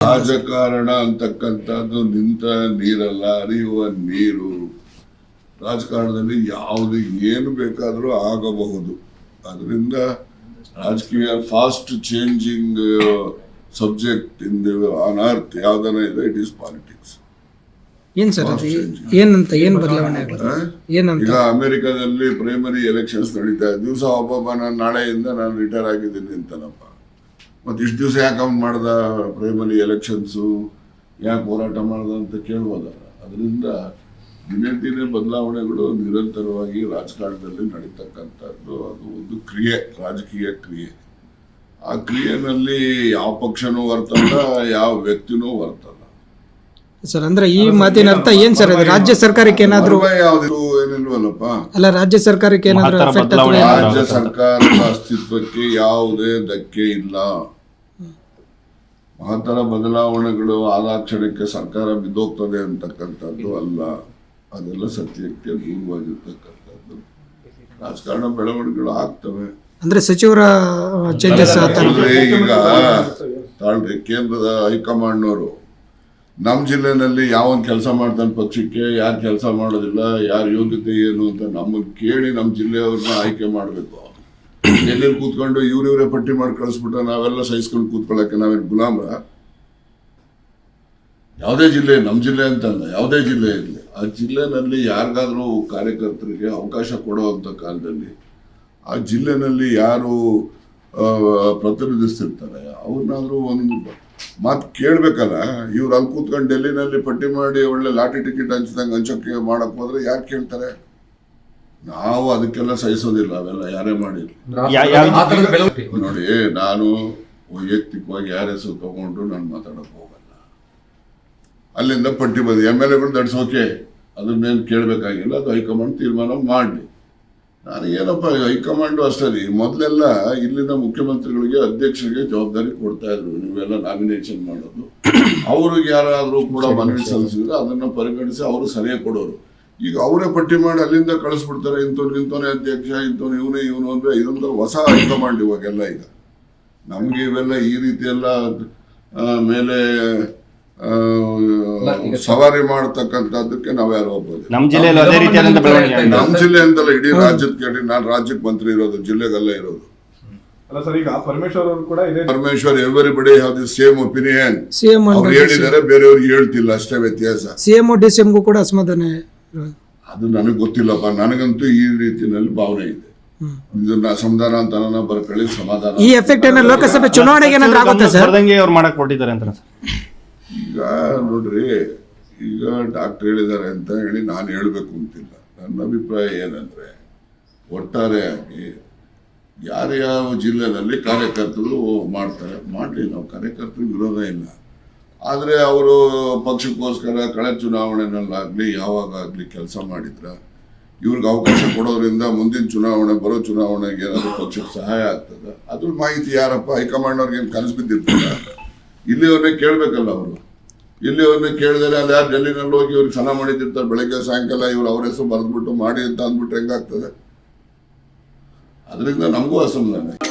ರಾಜಕಾರಣ ಅಂತಕ್ಕಂಥದ್ದು ನಿಂತ ನೀರಲ್ಲ ಹರಿಯುವ ನೀರು. ರಾಜಕಾರಣದಲ್ಲಿ ಯಾವುದು ಏನು ಬೇಕಾದರೂ ಆಗಬಹುದು. ಅದರಿಂದ ರಾಜಕೀಯ fast changing subject in on earth ಯಾವ್ದನ ಇದೆ ಇಟ್ ಈಸ್ ಪಾಲಿಟಿಕ್ಸ್ ಏನ್ ಸರ್ ಏನಂತ ಏನ್ ಬದಲಾವಣೆ ಈಗ ಅಮೆರಿಕದಲ್ಲಿ ಪ್ರೈಮರಿ ಎಲೆಕ್ಷನ್ಸ್ ನಡೀತಾ ಇದೆ ದಿವಸ ಒಬ್ಬ ನಾನು ನಾಳೆಯಿಂದ ನಾನು ರಿಟೈರ್ ಆಗಿದ್ದೀನಿ ಅಂತಾನಪ್ಪ ಮತ್ತೆ ಇಷ್ಟು ದಿವಸ ಯಾಕೆ ಅವ್ನು ಮಾಡ್ದ ಪ್ರೈಮರಿ ಎಲೆಕ್ಷನ್ಸು ಯಾಕೆ ಹೋರಾಟ ಮಾಡ್ದ ಅಂತ ಕೇಳ್ಬೋದ? ಅದರಿಂದ ದಿನೇ ದಿನೇ ಬದಲಾವಣೆಗಳು ನಿರಂತರವಾಗಿ ರಾಜಕಾರಣದಲ್ಲಿ ನಡೀತಕ್ಕಂಥದ್ದು. ಅದು ಒಂದು ಕ್ರಿಯೆ, ರಾಜಕೀಯ ಕ್ರಿಯೆ. ಆ ಕ್ರಿಯೆನಲ್ಲಿ ಯಾವ ಪಕ್ಷನೂ ಬರ್ತಲ್ಲ ಯಾವ ವ್ಯಕ್ತಿನೂ ಬರ್ತಲ್ಲ ಸರ್ ಅಂದ್ರೆ ಈ ಮಾತಿನ ಅರ್ಥ ಏನ್ ಸರ್ ಅದು ರಾಜ್ಯ ಸರ್ಕಾರಕ್ಕೆ ಏನಾದ್ರು ಮರ್ಮ ಯಾವ್ದು ಏನಿಲ್ವಲ್ಲಪ್ಪ? ಅಲ್ಲ ರಾಜ್ಯ ಸರ್ಕಾರಕ್ಕೆ ಏನಾದ್ರೂ ಎಫೆಕ್ಟ್ ರಾಜ್ಯ ಸರ್ಕಾರದ ಅಸ್ತಿತ್ವಕ್ಕೆ ಯಾವುದೇ ಧಕ್ಕೆ ಇಲ್ಲ. ಮಹತ್ತರ ಬದಲಾವಣೆಗಳು ಆದಾಕ್ಷಣಕ್ಕೆ ಸರ್ಕಾರ ಬಿದ್ದೋಗ್ತದೆ ಅಂತಕ್ಕಂಥದ್ದು ಅಲ್ಲ. ಅದೆಲ್ಲ ಸತ್ಯಕ್ಕೆ ದೂರವಾಗಿರ್ತಕ್ಕಂಥದ್ದು ರಾಜಕಾರಣ ಬೆಳವಣಿಗೆಗಳು ಆಗ್ತವೆ. ಅಂದ್ರೆ ಸಚಿವರ ಚೇಂಜಸ್ ಆತರ ಅಂದ್ರೆ ಈಗ ತಾಳ್ರಿ ಕೇಂದ್ರದ ಹೈಕಮಾಂಡ್ನವರು ನಮ್ಮ ಜಿಲ್ಲೆನಲ್ಲಿ ಯಾವನ್ ಕೆಲಸ ಮಾಡ್ತಾನೆ ಪಕ್ಷಕ್ಕೆ, ಯಾರು ಕೆಲಸ ಮಾಡೋದಿಲ್ಲ, ಯಾರ ಯೋಗ್ಯತೆ ಏನು ಅಂತ ನಮ್ಮ ಕೇಳಿ ನಮ್ಮ ಜಿಲ್ಲೆಯವ್ರನ್ನ ಆಯ್ಕೆ ಮಾಡಬೇಕು. ಎಲ್ಲೆಲ್ಲಿ ಕೂತ್ಕೊಂಡು ಇವ್ರಿವ್ರೇ ಪಟ್ಟಿ ಮಾಡಿ ಕಳಿಸ್ಬಿಟ್ಟು ನಾವೆಲ್ಲ ಸಹಿಸ್ಕೊಂಡು ಕೂತ್ಕೊಳ್ಳೋಕೆ ನಾವೇನು ಗುಲಾಮ್ರ? ಯಾವುದೇ ಜಿಲ್ಲೆ ನಮ್ಮ ಜಿಲ್ಲೆ ಅಂತಲ್ಲ, ಯಾವುದೇ ಜಿಲ್ಲೆ ಇರಲಿ. ಆ ಜಿಲ್ಲೆನಲ್ಲಿ ಯಾರಿಗಾದರೂ ಕಾರ್ಯಕರ್ತರಿಗೆ ಅವಕಾಶ ಕೊಡುವಂಥ ಕಾಲದಲ್ಲಿ ಆ ಜಿಲ್ಲೆನಲ್ಲಿ ಯಾರು ಪ್ರತಿನಿಧಿಸ್ತಿರ್ತಾರೆ, ಅವ್ರನ್ನಾದರೂ ಒಂದು ಮಾತು ಕೇಳಬೇಕಲ್ಲ ಇವ್ರು ಅಲ್ಲಿ ಕೂತ್ಕೊಂಡು ಡೆಲ್ಲಿನಲ್ಲಿ ಪಟ್ಟಿ ಮಾಡಿ ಒಳ್ಳೆ ಲಾಟಿ ಟಿಕೆಟ್ ಹಂಚ್ದಂಗೆ ಹಂಚೋಕೆ ಮಾಡಕ್ ಹೋದ್ರೆ ಯಾರು ಕೇಳ್ತಾರೆ? ನಾವು ಅದಕ್ಕೆಲ್ಲ ಸಹಿಸೋದಿಲ್ಲ ಅವೆಲ್ಲ ಯಾರೇ ಮಾಡಿಲ್ಲ ನೋಡಿ ನಾನು ವೈಯಕ್ತಿಕವಾಗಿ ಯಾರ ಹೆಸರು ತಗೊಂಡು ನಾನು ಮಾತಾಡಕ್ ಹೋಗಲ್ಲ. ಅಲ್ಲಿಂದ ಪಟ್ಟಿ ಬಂದು ಎಂ ಎಲ್ ಎಗಳು ದಡ್ಸೋಕೆ ಅದನ್ನೇನು ಕೇಳಬೇಕಾಗಿಲ್ಲ ಅದು ಹೈಕಮಾಂಡ್ ತೀರ್ಮಾನ ಮಾಡಲಿ. ನಾನು ಏನಪ್ಪ ಹೈಕಮಾಂಡು ಅಷ್ಟೇ ರೀ. ಮೊದಲೆಲ್ಲ ಇಲ್ಲಿನ ಮುಖ್ಯಮಂತ್ರಿಗಳಿಗೆ ಅಧ್ಯಕ್ಷರಿಗೆ ಜವಾಬ್ದಾರಿ ಕೊಡ್ತಾ ಇದ್ರು. ನೀವೆಲ್ಲ ನಾಮಿನೇಷನ್ ಮಾಡೋದು. ಅವ್ರಿಗೆ ಯಾರಾದರೂ ಕೂಡ ಮನವಿ ಸಲ್ಲಿಸಿದ್ರೆ ಅದನ್ನು ಪರಿಗಣಿಸಿ ಅವರು ಸಲಹೆ ಕೊಡೋರು. ಈಗ ಅವರೇ ಪಟ್ಟಿ ಮಾಡಿ ಅಲ್ಲಿಂದ ಕಳಿಸ್ಬಿಡ್ತಾರೆ. ಇಂಥವ್ನು ಇಂಥವನೇ ಅಧ್ಯಕ್ಷ ಇಂಥವ್ನು ಇವನೇ ಇವನು ಅಂದರೆ ಇದೊಂದು ಹೊಸ ಹೈಕಮಾಂಡ್ ಇವಾಗೆಲ್ಲ ಈಗ. ನಮಗೆ ಇವೆಲ್ಲ ಈ ರೀತಿಯೆಲ್ಲ ಎಲ್ಲ ಮೇಲೆ ಸವಾರಿ ಮಾಡತಕ್ಕಂಥದ್ದಕ್ಕೆ ನಾವೇ ಹೋಗ್ಬೋದು ನಮ್ಮ ಜಿಲ್ಲೆಯಲ್ಲಿ ಅದೇ ರೀತಿಯಾದಂತ ಬೆಳವಣಿಗೆ ಆಗಿದೆ. ನಮ್ಮ ಜಿಲ್ಲೆ ಅಂತಲ್ಲ ಇಡೀ ರಾಜ್ಯದ ಕೇಳಿ ನಾನು ರಾಜ್ಯಕ್ಕೆ ಮಂತ್ರಿ ಇರೋದು ಜಿಲ್ಲೆದಲ್ಲೇ ಇರೋದು. ಅಲ್ಲ ಸರ್ ಈಗ ಪರಮೇಶ್ವರ್ ಅವರು ಕೂಡ ಇದೇ Parameshwar everybody have the same opinion same ಅವ್ರು ಹೇಳಿದ್ದಾರೆ ಬೇರೆಯವ್ರಿಗೆ ಹೇಳ್ತಿಲ್ಲ ಅಷ್ಟೇ ವ್ಯತ್ಯಾಸ. ಸಿಎಂ ಡಿ ಸಿ ಕೂಡ ಅಸಮಾಧಾನ ಅದು ನನಗೆ ಗೊತ್ತಿಲ್ಲಪ್ಪ ನನಗಂತೂ ಈ ರೀತಿಯಲ್ಲಿ ಭಾವನೆ ಇದೆ. ಇದನ್ನ ಅಸಮಾಧಾನ ಅಂತ ಬರ್ಕೊಳ್ಳಿ ಸಮಾಧಾನ. ಈ ಎಫೆಕ್ಟ್ ಏನಾದ್ರು ಲೋಕಸಭೆ ಚುನಾವಣೆಗೆ ಏನಾದ್ರು ಆಗುತ್ತೆ ಸರ್? ಅವ್ರು ಮಾಡಕ್ ಕೊಟ್ಟಿದ್ದಾರೆ ಅಂತ ಸರ್. ನೋಡ್ರಿ, ಈಗ ಡಾಕ್ಟರ್ ಹೇಳಿದ್ದಾರೆ ಅಂತ ಹೇಳಿ ನಾನು ಹೇಳಬೇಕು ಅಂತಿಲ್ಲ. ನನ್ನ ಅಭಿಪ್ರಾಯ ಏನಂದ್ರೆ ಒಟ್ಟಾರೆಯಾಗಿ ಯಾರ್ಯಾವ ಜಿಲ್ಲೆನಲ್ಲಿ ಕಾರ್ಯಕರ್ತರು ಮಾಡ್ತಾರೆ, ಮಾಡಲಿ, ನಾವು ಕಾರ್ಯಕರ್ತರು ವಿರೋಧ ಇಲ್ಲ. ಆದರೆ ಅವರು ಪಕ್ಷಕ್ಕೋಸ್ಕರ ಕಳೆ ಚುನಾವಣೆನಲ್ಲಾಗಲಿ ಯಾವಾಗಲಿ ಕೆಲಸ ಮಾಡಿದ್ರ, ಇವ್ರಿಗೆ ಅವಕಾಶ ಕೊಡೋದ್ರಿಂದ ಮುಂದಿನ ಚುನಾವಣೆ, ಬರೋ ಚುನಾವಣೆಗೆ ಏನಾದರೂ ಪಕ್ಷಕ್ಕೆ ಸಹಾಯ ಆಗ್ತದೆ? ಅದ್ರ ಮಾಹಿತಿ ಯಾರಪ್ಪ? ಹೈಕಮಾಂಡ್ ಅವ್ರಿಗೆ ಏನು ಕನಸು ಬಿದ್ದಿರ್ತದ ಇಲ್ಲಿಯವ್ರನ್ನೇ ಕೇಳಬೇಕಲ್ಲ ಅವರು. ಇಲ್ಲಿಯವ್ರನ್ನೇ ಕೇಳಿದರೆ ಅಲ್ಲಿ ಯಾರು ಡೆಲ್ಲಿನಲ್ಲಿ ಹೋಗಿ ಇವ್ರಿಗೆ ಸಲ ಮಾಡಿದ್ದಿರ್ತಾರೆ. ಬೆಳಗ್ಗೆ ಸಾಯಂಕಾಲ ಇವ್ರು ಅವ್ರ ಹೆಸರು ಬರೆದ್ಬಿಟ್ಟು ಮಾಡಿ ಅಂತ ಅಂದ್ಬಿಟ್ರೆ ಹೆಂಗಾಗ್ತದೆ? ಅದರಿಂದ ನಮಗೂ ಅಸಮಾಧಾನ.